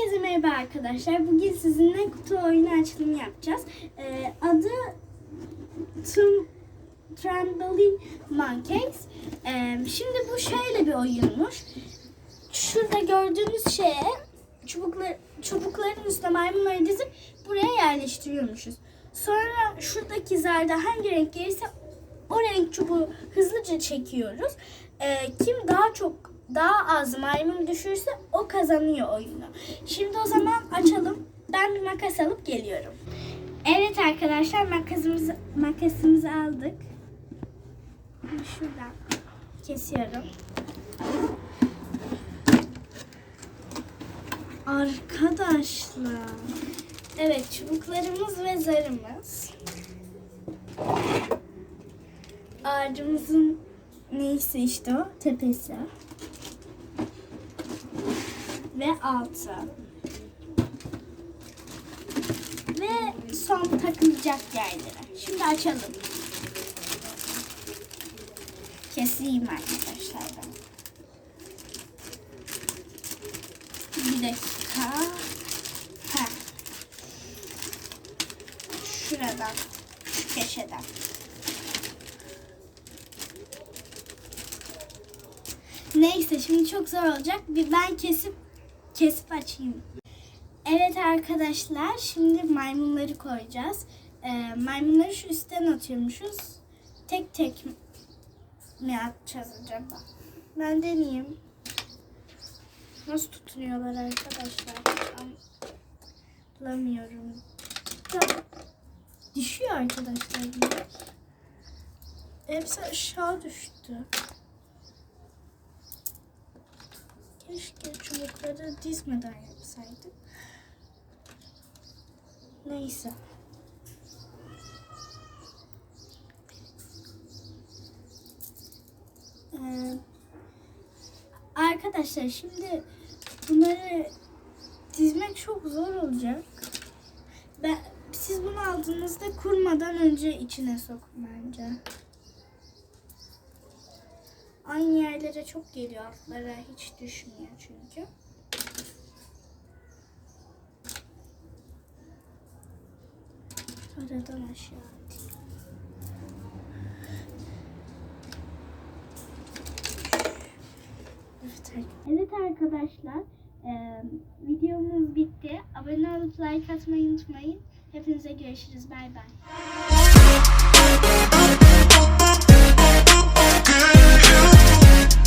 Herkese merhaba arkadaşlar. Bugün sizinle kutu oyunu açılımı yapacağız. Ee, adı Tum Trampoline Monkeys. Ee, şimdi bu şöyle bir oyunmuş. Şurada gördüğünüz şeye çubuklar, çubukların üstüne maymunları dizip buraya yerleştiriyormuşuz. Sonra şuradaki zarda hangi renk gelirse o renk çubuğu hızlıca çekiyoruz. Ee, kim daha çok daha az maymun düşürse o kazanıyor oyunu. Şimdi o zaman açalım. Ben bir makas alıp geliyorum. Evet arkadaşlar makasımızı makasımızı aldık. Şuradan kesiyorum. Arkadaşlar. Evet çubuklarımız ve zarımız. Ağacımızın neyse işte o tepesi. Ve altı. Ve son takılacak yerleri. Şimdi açalım. Keseyim arkadaşlar ben. Bir dakika. Ha. Şuradan. Şu köşeden. Neyse şimdi çok zor olacak. Bir ben kesip kesip açayım. Evet arkadaşlar şimdi maymunları koyacağız. Ee, maymunları şu üstten atıyormuşuz. Tek tek mi atacağız acaba? Ben deneyeyim. Nasıl tutunuyorlar arkadaşlar? An- Bulamıyorum. Ya, Düşüyor arkadaşlar. Hepsi aşağı düştü. Keşke çubukları dizmeden yapsaydık. Neyse. Ee, arkadaşlar şimdi bunları dizmek çok zor olacak. Ben, siz bunu aldığınızda kurmadan önce içine sokun bence. Yerlere çok geliyor altlara hiç düşmüyor çünkü. Aradan aşağı atayım. Evet, ar- evet arkadaşlar eee, videomuz bitti. Abone olup like atmayı unutmayın. Hepinize görüşürüz. Bay bay.